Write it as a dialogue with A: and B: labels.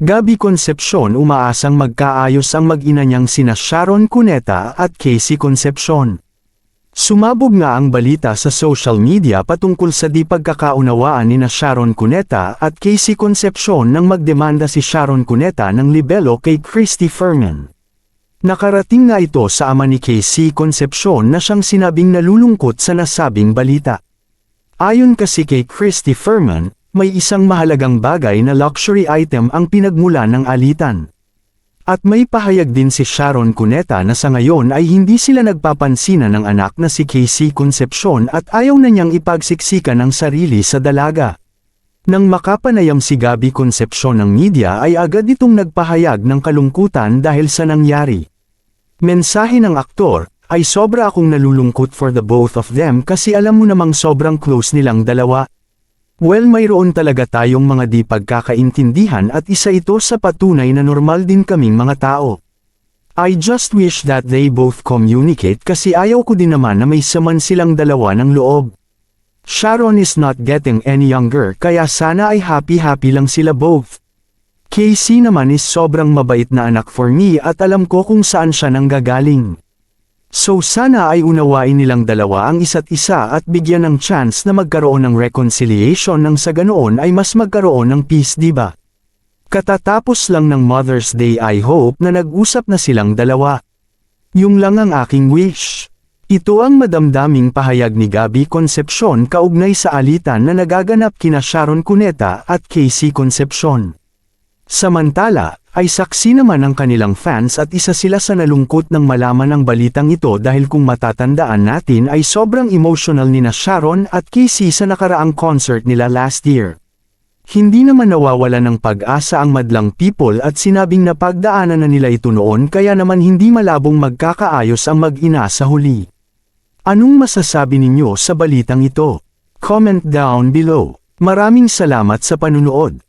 A: Gabi Concepcion umaasang magkaayos ang mag-ina niyang sina Sharon Cuneta at Casey Concepcion. Sumabog nga ang balita sa social media patungkol sa di pagkakaunawaan ni na Sharon Cuneta at Casey Concepcion nang magdemanda si Sharon Cuneta ng libelo kay Christy Fermin. Nakarating nga ito sa ama ni Casey Concepcion na siyang sinabing nalulungkot sa nasabing balita. Ayon kasi kay Christy Fermin, may isang mahalagang bagay na luxury item ang pinagmula ng alitan. At may pahayag din si Sharon Cuneta na sa ngayon ay hindi sila nagpapansinan ng anak na si Casey Concepcion at ayaw na niyang ipagsiksikan ng sarili sa dalaga. Nang makapanayam si Gabi Concepcion ng media ay agad itong nagpahayag ng kalungkutan dahil sa nangyari. Mensahe ng aktor, ay sobra akong nalulungkot for the both of them kasi alam mo namang sobrang close nilang dalawa. Well mayroon talaga tayong mga di pagkakaintindihan at isa ito sa patunay na normal din kaming mga tao. I just wish that they both communicate kasi ayaw ko din naman na may saman silang dalawa ng loob. Sharon is not getting any younger kaya sana ay happy-happy lang sila both. Casey naman is sobrang mabait na anak for me at alam ko kung saan siya nanggagaling. So sana ay unawain nilang dalawa ang isa't isa at bigyan ng chance na magkaroon ng reconciliation nang sa ganoon ay mas magkaroon ng peace diba? Katatapos lang ng Mother's Day I hope na nag-usap na silang dalawa. Yung lang ang aking wish. Ito ang madamdaming pahayag ni Gabi Concepcion kaugnay sa alitan na nagaganap kina Sharon Cuneta at Casey Concepcion. Samantala, ay saksi naman ang kanilang fans at isa sila sa nalungkot ng malaman ang balitang ito dahil kung matatandaan natin ay sobrang emotional ni na Sharon at Casey sa nakaraang concert nila last year. Hindi naman nawawala ng pag-asa ang madlang people at sinabing na pagdaanan na nila ito noon kaya naman hindi malabong magkakaayos ang mag-ina sa huli. Anong masasabi ninyo sa balitang ito? Comment down below. Maraming salamat sa panunood.